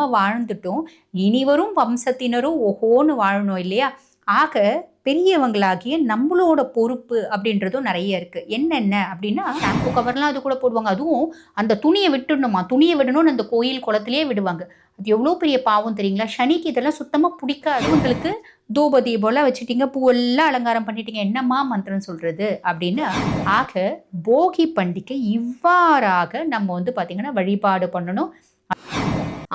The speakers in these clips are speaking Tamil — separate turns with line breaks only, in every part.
நம்ம வாழ்ந்துட்டோம். இனிவரும் வம்சத்தினரும் ஓஹோன்னு வாழணும் இல்லையா? ஆக பெரியவங்களாகிய நம்மளோட பொறுப்பு அப்படின்றதும் நிறைய இருக்கு. என்னென்ன அப்படின்னா ஷாம்பு கவர்லாம் அது கூட போடுவாங்க. அதுவும் அந்த துணியை விட்டுடணுமா? துணியை விடணும்னு அந்த கோயில் குளத்திலேயே விடுவாங்க. அது எவ்வளோ பெரிய பாவம் தெரியுங்களா? சனிக்கு இதெல்லாம் சுத்தமாக பிடிக்காது. உங்களுக்கு தூப தீபம்லாம் வச்சுட்டீங்க பூவெல்லாம் அலங்காரம் பண்ணிட்டீங்க. என்னம்மா மந்திரம் சொல்றது? அப்படின்னு ஆக போகி பண்டிகை இவ்வாறாக நம்ம வந்து பார்த்திங்கன்னா வழிபாடு பண்ணணும்.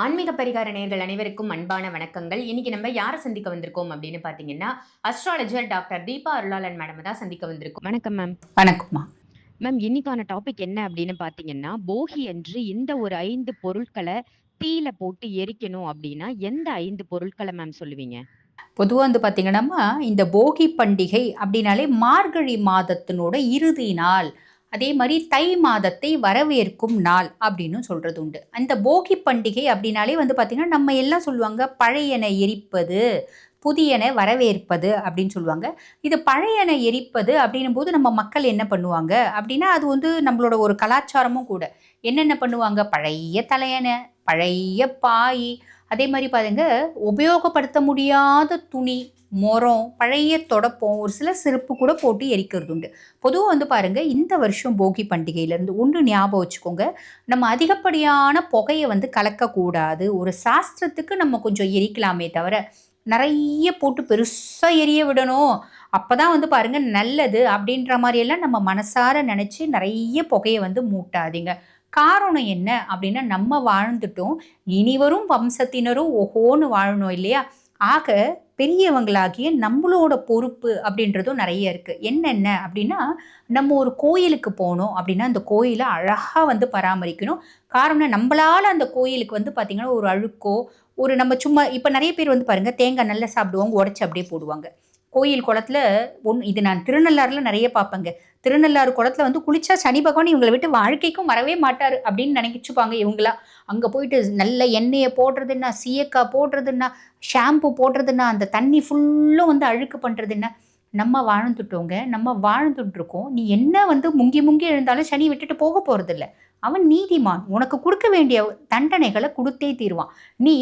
ஆன்மீக பரிகார நேர்கள் அனைவருக்கும் அன்பான வணக்கங்கள். இன்னைக்கு நம்ம யாரை சந்திக்க வந்திருக்கோம் அப்படின்னு பாத்தீங்கன்னா astrologer doctor Deepa Arulalan madam தான் சந்திக்க வந்திருக்கோம். வணக்கம் மேம்
வணக்கம்மா.
மேம் இன்னைக்கான டாபிக் என்ன அப்படின்னு பாத்தீங்கன்னா போகி அன்று இந்த ஒரு ஐந்து பொருட்களை தீயில போட்டு எரிக்கணும் அப்படின்னா எந்த ஐந்து பொருட்களை மேம் சொல்லுவீங்க?
பொதுவாக வந்து பார்த்தீங்கன்னா இந்த போகி பண்டிகை அப்படின்னாலே மார்கழி மாதத்தினோட இறுதி நாள். அதே மாதிரி தை மாதத்தை வரவேற்கும் நாள் அப்படின்னு சொல்கிறது உண்டு. அந்த போகி பண்டிகை அப்படின்னாலே வந்து பார்த்திங்கன்னா நம்ம எல்லாம் சொல்லுவாங்க பழையன எரிப்பது புதியன வரவேற்பது அப்படின்னு சொல்லுவாங்க. இது பழையன எரிப்பது அப்படின்னும் போது நம்ம மக்கள் என்ன பண்ணுவாங்க அப்படின்னா அது வந்து நம்மளோட ஒரு கலாச்சாரமும் கூட. என்னென்ன பண்ணுவாங்க? பழைய தலையணை பழைய பாய் அதே மாதிரி பாருங்க உபயோகப்படுத்த முடியாத துணி மரம் பழைய தொடப்பம் ஒரு சில செருப்பு கூட போட்டு எரிக்கிறது உண்டு. பொதுவாக வந்து பாருங்க இந்த வருஷம் போகி பண்டிகையிலேருந்து ஒன்று ஞாபகம் வச்சுக்கோங்க நம்ம அதிகப்படியான புகையை வந்து கலக்கக்கூடாது. ஒரு சாஸ்திரத்துக்கு நம்ம கொஞ்சம் எரிக்கலாமே தவிர நிறைய போட்டு பெருசாக எரிய விடணும். அப்போ தான் வந்து பாருங்க நல்லது அப்படின்ற மாதிரியெல்லாம் நம்ம மனசார நினச்சி நிறைய புகையை வந்து மூட்டாதீங்க. காரணம் என்ன அப்படின்னா நம்ம வாழ்ந்துட்டோம். இனிவரும் வம்சத்தினரும் ஓஹோன்னு வாழணும் இல்லையா? ஆக பெரியவங்களாகிய நம்மளோட பொறுப்பு அப்படின்றதும் நிறைய இருக்குது என்னென்ன அப்படின்னா நம்ம ஒரு கோயிலுக்கு போனோம் அப்படின்னா அந்த கோயிலை அழகாக வந்து பராமரிக்கணும். காரணம் நம்மளால் அந்த கோயிலுக்கு வந்து பார்த்திங்கன்னா ஒரு அழுக்கோ ஒரு நம்ம சும்மா இப்போ நிறைய பேர் வந்து பாருங்கள் தேங்காய் நல்லா சாப்பிடுவாங்க உடச்சி அப்படியே போடுவாங்க. கோயில் குளத்தில் ஒன் இது நான் திருநள்ளாறில் நிறைய பார்ப்பேங்க திருநள்ளாறு குளத்தில் வந்து குளிச்சா சனி பகவான் இவங்களை விட்டு வாழ்க்கைக்கும் வரவே மாட்டார் அப்படின்னு நினைக்கிச்சுப்பாங்க இவங்களா. அங்கே போயிட்டு நல்ல எண்ணெயை போடுறதுன்னா சீயக்காய் போடுறதுன்னா ஷாம்பு போடுறதுன்னா அந்த தண்ணி ஃபுல்லும் வந்து அழுக்கு பண்ணுறதுன்னா நம்ம வாழ்ந்துட்டோங்க. நம்ம வாழ்ந்துட்டுருக்கோம். நீ என்ன வந்து முங்கி முங்கி எழுந்தாலும் சனி விட்டுட்டு போக போகிறதில்ல அவன் நீதிமான். உனக்கு கொடுக்க வேண்டிய தண்டனைகளை கொடுத்தே தீருவான். நீ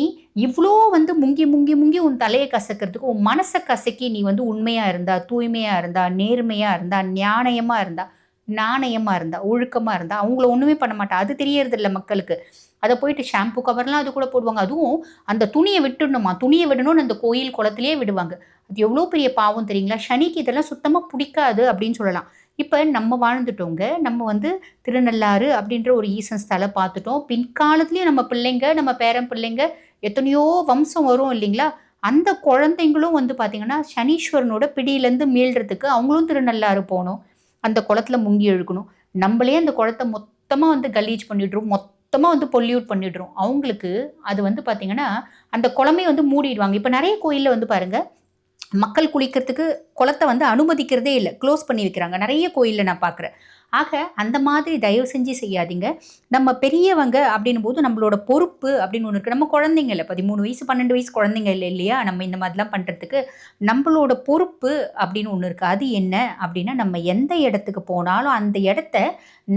இவ்வளோ வந்து முங்கி முங்கி முங்கி உன் தலையை கசக்கிறதுக்கு உன் மனசை கசக்கி நீ வந்து உண்மையாக இருந்தா தூய்மையாக இருந்தா நேர்மையாக இருந்தா நியாயமாக இருந்தா நாணயமாக இருந்தா ஒழுக்கமாக இருந்தா அவங்கள ஒன்றுமே பண்ண மாட்டா. அது தெரியறதில்ல மக்களுக்கு. அதை போயிட்டு ஷாம்பு கவர்லாம் அது கூட போடுவாங்க. அதுவும் அந்த துணியை விட்டுடணுமா? துணியை விடணும்னு அந்த கோயில் குளத்துலேயே விடுவாங்க. அது எவ்வளோ பெரிய பாவம் தெரியுங்களா? சனிக்கு இதெல்லாம் சுத்தமாக பிடிக்காது அப்படின்னு சொல்லலாம். இப்போ நம்ம வாழ்ந்துட்டோங்க. நம்ம வந்து திருநள்ளாறு அப்படின்ற ஒரு ஈசன் ஸ்தலம் பார்த்துட்டோம். பின்காலத்துலேயும் நம்ம பிள்ளைங்க நம்ம பேரன் பிள்ளைங்க எத்தனையோ வம்சம் வரும் இல்லைங்களா? அந்த குழந்தைங்களும் வந்து பார்த்திங்கன்னா சனீஸ்வரனோட பிடியிலேருந்து மீள்றதுக்கு அவங்களும் திருநள்ளாறு போகணும். அந்த குளத்துல முங்கி எழுக்கணும் நம்மளே அந்த குளத்தை மொத்தமாக வந்து கலீஜ் பண்ணிடுறோம். மொத்தமாக வந்து பொல்யூட் பண்ணிடுறோம். அவங்களுக்கு அது வந்து பார்த்திங்கன்னா அந்த குளமே வந்து மூடிடுவாங்க. இப்போ நிறைய கோயிலில் வந்து பாருங்கள் மக்கள் குளிக்கிறதுக்கு குளத்தை வந்து அனுமதிக்கிறதே இல்லை. க்ளோஸ் பண்ணி வைக்கிறாங்க. நிறைய கோயிலில் நான் பார்க்குறேன் ஆக அந்த மாதிரி தயவு செஞ்சு செய்யாதீங்க. நம்ம பெரியவங்க அப்படின்னும் போது நம்மளோட பொறுப்பு அப்படின்னு ஒன்று இருக்குது நம்ம குழந்தைங்க இல்லை. பதிமூணு வயசு பன்னெண்டு வயசு குழந்தைங்க இல்லை இல்லையா? நம்ம இந்த மாதிரிலாம் பண்ணுறதுக்கு நம்மளோட பொறுப்பு அப்படின்னு ஒன்று இருக்குது அது என்ன அப்படின்னா நம்ம எந்த இடத்துக்கு போனாலும் அந்த இடத்த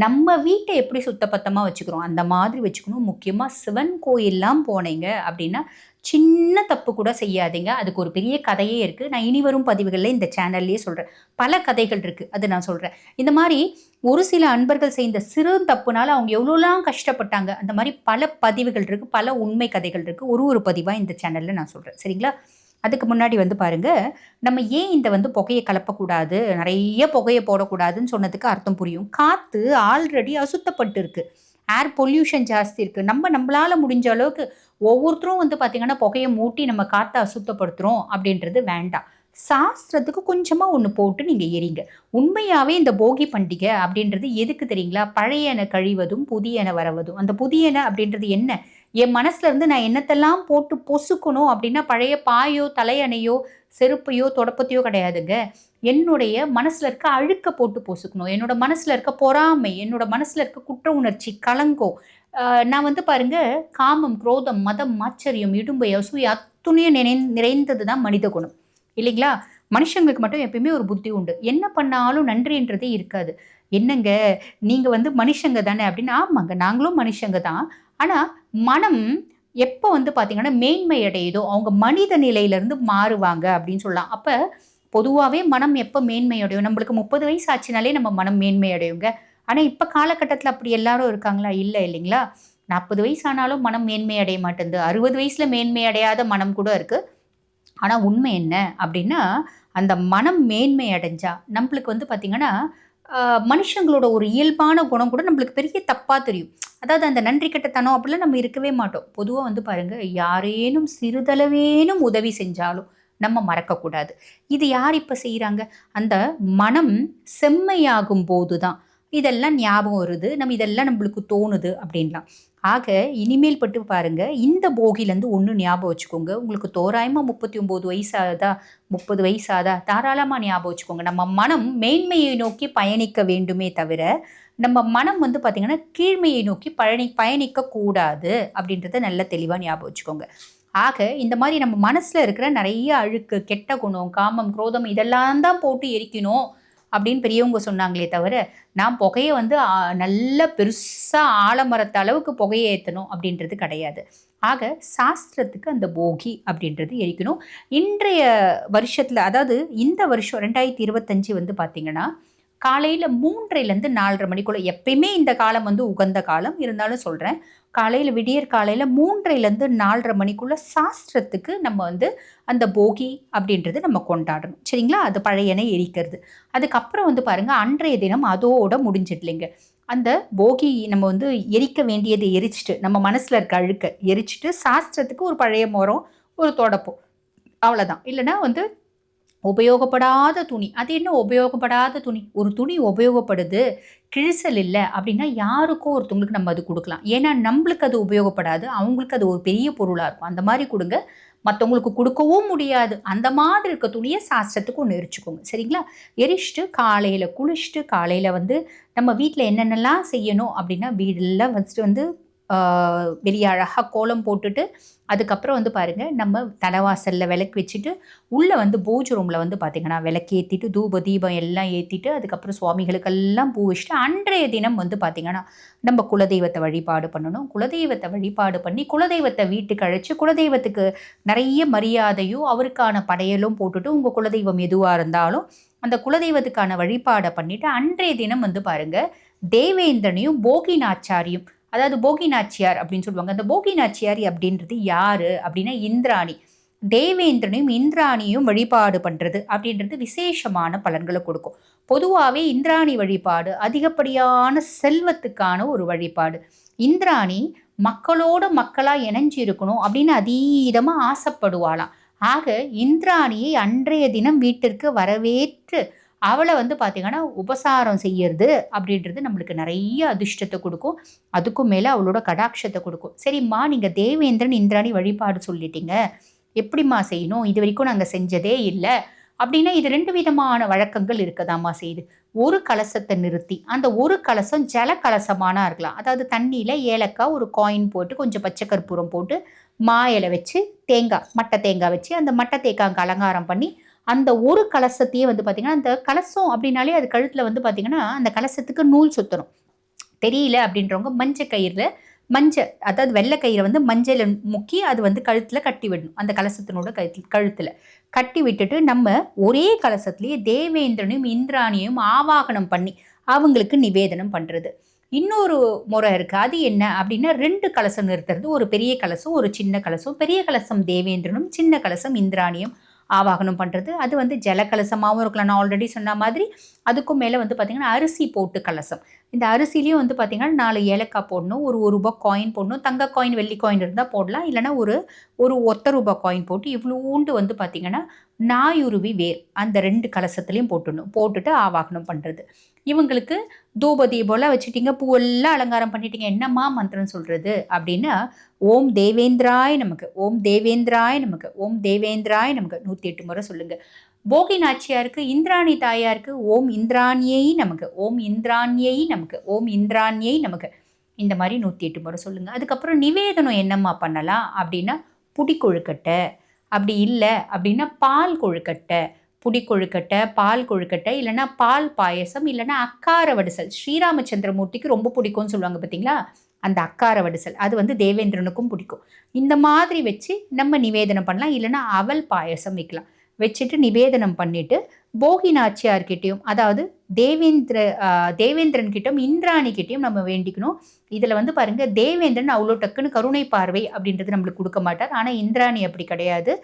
நம்ம வீட்டை எப்படி சுத்தப்பத்தமாக வச்சுக்கிறோம்? அந்த மாதிரி வச்சுக்கணும். முக்கியமாக சிவன் கோயிலெலாம் போனீங்க அப்படின்னா சின்ன தப்பு கூட செய்யாதீங்க. அதுக்கு ஒரு பெரிய கதையே இருக்குது நான் இனி வரும் பதிவுகளில் இந்த சேனல்லையே சொல்கிறேன் பல கதைகள் இருக்குது அது நான் சொல்கிறேன் இந்த மாதிரி ஒரு சில அன்பர்கள் செய்த சிறு தப்புனால அவங்க எவ்வளோலாம் கஷ்டப்பட்டாங்க. அந்த மாதிரி பல பதிவுகள் இருக்குது பல உண்மை கதைகள் இருக்குது ஒரு ஒரு பதிவாக இந்த சேனலில் நான் சொல்கிறேன் சரிங்களா? அதுக்கு முன்னாடி வந்து பாருங்க. நம்ம ஏன் இந்த வந்து புகையை கலப்பக்கூடாது? நிறைய புகையை போடக்கூடாதுன்னு சொன்னதுக்கு அர்த்தம் புரியும். காற்று ஆல்ரெடி அசுத்தப்பட்டு இருக்கு. ஏர் பொல்யூஷன் ஜாஸ்தி இருக்குது நம்ம நம்மளால் முடிஞ்ச அளவுக்கு ஒவ்வொருத்தரும் வந்து பார்த்திங்கன்னா புகையை மூட்டி நம்ம காற்றை அசுத்தப்படுத்துகிறோம் அப்படின்றது வேண்டாம். சாஸ்திரத்துக்கு கொஞ்சமாக ஒன்று போட்டு நீங்கள் எரிங்க. உண்மையாகவே இந்த போகி பண்டிகை அப்படின்றது எதுக்கு தெரியுங்களா? பழையன கழிவதும் புதியன வரவதும். அந்த புதியன அப்படின்றது என்ன? என் மனசுல இருந்து நான் என்னத்தெல்லாம் போட்டு பொசுக்கணும் அப்படின்னா பழைய பாயோ தலையணையோ செருப்பையோ தொடப்பத்தையோ கிடையாதுங்க. என்னுடைய மனசுல இருக்க அழுக்க போட்டு பொசுக்கணும். என்னோட மனசுல இருக்க பொறாமை என்னோட மனசுல இருக்க குற்ற உணர்ச்சி கலங்கம் நான் வந்து பாருங்க காமம் குரோதம் மதம் ஆச்சரியம் இடும்பை அசூய் அத்துணையும் நினை நிறைந்தது தான் மனித குணம். இல்லைங்களா? மனுஷங்களுக்கு மட்டும் எப்பயுமே ஒரு புத்தி உண்டு. என்ன பண்ணாலும் நன்றின்றதே இருக்காது. என்னங்க நீங்கள் வந்து மனுஷங்க தானே அப்படின்னு? ஆமாங்க நாங்களும் மனுஷங்க தான். ஆனால் மனம் எப்போ வந்து பார்த்தீங்கன்னா மேன்மை அடையுதோ அவங்க மனித நிலையிலேருந்து மாறுவாங்க அப்படின்னு சொல்லலாம். அப்போ பொதுவாகவே மனம் எப்போ மேன்மை அடையும்? நம்மளுக்கு முப்பது வயசு ஆச்சுனாலே நம்ம மனம் மேன்மை அடையுங்க. ஆனால் இப்போ காலகட்டத்தில் அப்படி எல்லாரும் இருக்காங்களா? இல்லை இல்லைங்களா? நாற்பது வயசு ஆனாலும் மனம் மேன்மை அடைய மாட்டேங்குது. அறுபது வயசில் மேன்மை அடையாத மனம் கூட இருக்குது ஆனால் உண்மை என்ன அப்படின்னா அந்த மனம் மேன்மை அடைஞ்சா நம்மளுக்கு வந்து பார்த்திங்கன்னா மனுஷங்களோட ஒரு இயல்பான குணம் கூட நம்மளுக்கு பெரிய தப்பாக தெரியும். அதாவது அந்த நன்றி கெட்டத்தனம் அப்படிலாம் நம்ம இருக்கவே மாட்டோம். பொதுவாக வந்து பாருங்கள் யாரேனும் சிறிதளவேனும் உதவி செஞ்சாலும் நம்ம மறக்கக்கூடாது. இது யார் இப்போ செய்கிறாங்க அந்த மனம் செம்மையாகும் போது தான் இதெல்லாம் ஞாபகம் வருது. நம்ம இதெல்லாம் நம்மளுக்கு தோணுது அப்படின்லாம். ஆக இனிமேல் பட்டு பாருங்கள் இந்த போகிலேருந்து ஒன்று ஞாபகம் வச்சுக்கோங்க. உங்களுக்கு தோராயமாக முப்பத்தி ஒம்பது வயசாதா முப்பது வயசாதா தாராளமாக ஞாபகம் வச்சுக்கோங்க. நம்ம மனம் மேன்மையை நோக்கி பயணிக்க வேண்டுமே தவிர நம்ம மனம் வந்து பார்த்திங்கன்னா கீழ்மையை நோக்கி பயணி பயணிக்கக்கூடாது அப்படின்றத நல்ல தெளிவாக ஞாபகம் வச்சுக்கோங்க. ஆக இந்த மாதிரி நம்ம மனசில் இருக்கிற நிறைய அழுக்கு கெட்ட குணம் காமம் குரோதம் இதெல்லாம் தான் போட்டு எரிக்கணும். அப்படின்னு பெரியவங்க சொன்னாங்களே தவிர நான் புகையை வந்து நல்ல பெருசாக ஆலமரத்த அளவுக்கு புகையை ஏற்றணும் அப்படின்றது கிடையாது. ஆக சாஸ்திரத்துக்கு அந்த போகி அப்படின்றது எரிக்கணும். இன்றைய வருஷத்தில் அதாவது இந்த வருஷம் ரெண்டாயிரத்தி இருபத்தஞ்சி வந்து பார்த்திங்கன்னா காலையில் மூன்றைலேருந்து நாலரை மணிக்குள்ளே எப்பயுமே இந்த காலம் வந்து உகந்த காலம். இருந்தாலும் சொல்கிறேன் காலையில் விடியற் காலையில் மூன்றைலேருந்து நாலரை மணிக்குள்ளே சாஸ்திரத்துக்கு நம்ம வந்து அந்த போகி அப்படின்றது நம்ம கொண்டாடணும். சரிங்களா? அது பழையனை எரிக்கிறது. அதுக்கப்புறம் வந்து பாருங்கள் அன்றைய தினம் அதோட முடிஞ்சிடலைங்க. அந்த போகி நம்ம வந்து எரிக்க வேண்டியதை எரிச்சிட்டு நம்ம மனசில் இருக்க அழுக்க எரிச்சிட்டு சாஸ்திரத்துக்கு ஒரு பழைய மரம் ஒரு தொடப்பம். அவ்வளோதான் இல்லைன்னா வந்து உபயோகப்படாத துணி. அது என்ன உபயோகப்படாத துணி? ஒரு துணி உபயோகப்படுது கிழிசல் இல்லை அப்படின்னா யாருக்கோ ஒருத்தவங்களுக்கு நம்ம அது கொடுக்கலாம். ஏன்னா நம்மளுக்கு அது உபயோகப்படாது அவங்களுக்கு அது ஒரு பெரிய பொருளாக இருக்கும். அந்த மாதிரி கொடுங்க. மற்றவங்களுக்கு கொடுக்கவும் முடியாது. அந்த மாதிரி இருக்க துணியை சாஸ்திரத்துக்கு ஒன்று எரிச்சுக்கோங்க. சரிங்களா? எரிச்சிட்டு காலையில் குளிச்சுட்டு காலையில் வந்து நம்ம வீட்டில் என்னென்னலாம் செய்யணும் அப்படின்னா வீடெல்லாம் ஃபஸ்ட்டு வந்து வெளியே அழகாக கோலம் போட்டுட்டு அதுக்கப்புறம் வந்து பாருங்கள் நம்ம தலைவாசலில் விளக்கு வச்சுட்டு உள்ளே வந்து பூஜை ரூமில் வந்து பார்த்திங்கன்னா விளக்கு ஏற்றிட்டு தூப தீபம் எல்லாம் ஏற்றிட்டு அதுக்கப்புறம் சுவாமிகளுக்கெல்லாம் பூ வச்சுட்டு அன்றைய தினம் வந்து பார்த்திங்கன்னா நம்ம குலதெய்வத்தை வழிபாடு பண்ணணும். குலதெய்வத்தை வழிபாடு பண்ணி குலதெய்வத்தை வீட்டுக்கு அழைச்சி குலதெய்வத்துக்கு நிறைய மரியாதையும் அவருக்கான படையலும் போட்டுட்டு உங்கள் குலதெய்வம் எதுவாக இருந்தாலும் அந்த குலதெய்வத்துக்கான வழிபாடை பண்ணிவிட்டு அன்றைய தினம் வந்து பாருங்கள் தேவேந்திரனையும் போகிநாச்சாரியும் அதாவது போகிநாச்சியார் அப்படின்னு சொல்லுவாங்க. அந்த போகிநாச்சியார் அப்படின்றது யாரு? அப்படின்னா இந்திராணி. தேவேந்திரனையும் இந்திராணியும் வழிபாடு பண்ணுறது அப்படின்றது விசேஷமான பலன்களை கொடுக்கும். பொதுவாகவே இந்திராணி வழிபாடு அதிகப்படியான செல்வத்துக்கான ஒரு வழிபாடு. இந்திராணி மக்களோட மக்களாக இணைஞ்சு இருக்கணும் அப்படின்னு அதீதமாக ஆசைப்படுவாளாம். ஆக இந்திராணியை அன்றைய தினம் வீட்டிற்கு வரவேற்று அவளை வந்து பார்த்திங்கன்னா உபசாரம் செய்யறது அப்படின்றது நம்மளுக்கு நிறைய அதிர்ஷ்டத்தை கொடுக்கும். அதுக்கும் மேலே அவளோட கடாட்சத்தை கொடுக்கும். சரிம்மா நீங்கள் தேவேந்திரன் இந்திராணி வழிபாடு சொல்லிட்டீங்க. எப்படிம்மா செய்யணும்? இது வரைக்கும் நாங்கள் செஞ்சதே இல்லை. அப்படின்னா இது ரெண்டு விதமான வழக்கங்கள் இருக்கதாம்மா செய்யுது. ஒரு கலசத்தை நிறுத்தி அந்த ஒரு கலசம் ஜல கலசமானா இருக்கலாம். அதாவது தண்ணியில் ஏலக்காய் ஒரு காயின் போட்டு கொஞ்சம் பச்சை கற்பூரம் போட்டு மா இலை வச்சு தேங்காய் மட்டை தேங்காய் வச்சு அந்த மட்டை தேங்காய்க்கு அலங்காரம் பண்ணி அந்த ஒரு கலசத்தையே வந்து பார்த்திங்கன்னா அந்த கலசம் அப்படின்னாலே அது கழுத்தில் வந்து பார்த்திங்கன்னா அந்த கலசத்துக்கு நூல் சுற்றணும் தெரியல அப்படின்றவங்க மஞ்சள் கயிறில் மஞ்சள் அதாவது வெள்ளை கயிறை வந்து மஞ்சள் முக்கி அது வந்து கழுத்தில் கட்டி விடணும். அந்த கலசத்தினோட கழுத்தில் கழுத்தில். கட்டி விட்டுட்டு நம்ம ஒரே கலசத்துலேயே தேவேந்திரனையும் இந்திராணியும் ஆவாகனம் பண்ணி அவங்களுக்கு நிவேதனம் பண்ணுறது இன்னொரு முறை இருக்குது அது என்ன அப்படின்னா ரெண்டு கலசம் நிறுத்துறது. ஒரு பெரிய கலசம் ஒரு சின்ன கலசம். பெரிய கலசம் தேவேந்திரனும் சின்ன கலசம் இந்திராணியும் ஆவாகனம் பண்ணுறது அது வந்து ஜல கலசமாகவும் இருக்கலாம். நான் ஆல்ரெடி சொன்ன மாதிரி அதுக்கும் மேலே வந்து பார்த்திங்கன்னா அரிசி போட்டு கலசம். இந்த அரிசிலையும் வந்து பார்த்திங்கன்னா நாலு ஏலக்காய் போடணும் ஒரு ஒரு ரூபாய் காயின் போடணும். தங்க காயின் வெள்ளி காயின் இருந்தால் போடலாம். இல்லைன்னா ஒரு ஒரு ஒத்த ரூபாய் காயின் போட்டு இவ்வளோண்டு வந்து பார்த்திங்கன்னா நாயுருவி வேர் அந்த ரெண்டு கலசத்துலேயும் போட்டுடணும். போட்டுட்டு ஆவாகனம் பண்ணுறது இவங்களுக்கு தூப தீபம்லாம் வச்சுட்டிங்க பூவெல்லாம் அலங்காரம் பண்ணிட்டீங்க. என்னம்மா மந்திரம் சொல்கிறது அப்படின்னா ஓம் தேவேந்திராய் நமக்கு ஓம் தேவேந்திராய் நமக்கு ஓம் தேவேந்திராய் நமக்கு நூற்றி எட்டு முறை சொல்லுங்கள் போகி நாச்சியாருக்கு இந்திராணி தாயாருக்கு ஓம் இந்திராணியை நமக்கு ஓம் இந்திராணியை நமக்கு ஓம் இந்திராணியை நமக்கு. இந்த மாதிரி நூற்றி எட்டு முறை சொல்லுங்கள் அதுக்கப்புறம் நிவேதனம் என்னம்மா பண்ணலாம்? அப்படின்னா புடி கொழுக்கட்டை. அப்படி இல்லை அப்படின்னா பால் கொழுக்கட்டை. புடி கொழுக்கட்டை பால் கொழுக்கட்டை இல்லைன்னா பால் பாயசம் இல்லைன்னா அக்கார வடிசல். ஸ்ரீராமச்சந்திரமூர்த்திக்கு ரொம்ப பிடிக்கும்னு சொல்லுவாங்க பார்த்தீங்களா? அந்த அக்கார வடிசல். அது வந்து தேவேந்திரனுக்கும் பிடிக்கும். இந்த மாதிரி வச்சு நம்ம நிவேதனம் பண்ணலாம். இல்லைன்னா அவல் பாயசம் வைக்கலாம். வச்சுட்டு நிவேதனம் பண்ணிட்டு போகி நாச்சியார்கிட்டையும் அதாவது தேவேந்திர தேவேந்திரன் கிட்டயும் இந்திராணி கிட்டையும் நம்ம வேண்டிக்கணும். இதில் வந்து பாருங்க தேவேந்திரன் அவ்வளோ டக்குன்னு கருணை பார்வை அப்படின்றது நம்மளுக்கு கொடுக்க மாட்டார். ஆனால் இந்திராணி அப்படி கிடையாது.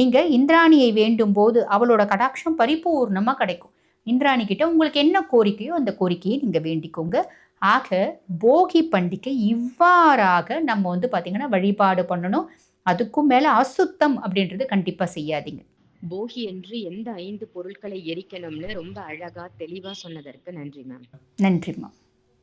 நீங்கள் இந்திராணியை வேண்டும் போது அவளோட கடாட்சம் பரிபூர்ணமாக கிடைக்கும். இந்திராணி கிட்ட உங்களுக்கு என்ன கோரிக்கையோ அந்த கோரிக்கையை நீங்கள் வேண்டிக்கோங்க. ஆக போகி பண்டிகை இவ்வாறாக நம்ம வந்து பார்த்திங்கன்னா வழிபாடு பண்ணணும். அதுக்கும் மேலே அசுத்தம் அப்படின்றது கண்டிப்பாக செய்யாதீங்க.
போகி என்று எந்த ஐந்து பொருட்களை எரிக்கணும்னு ரொம்ப அழகா தெளிவா சொன்னதற்கு நன்றி மேம்
நன்றிம்மா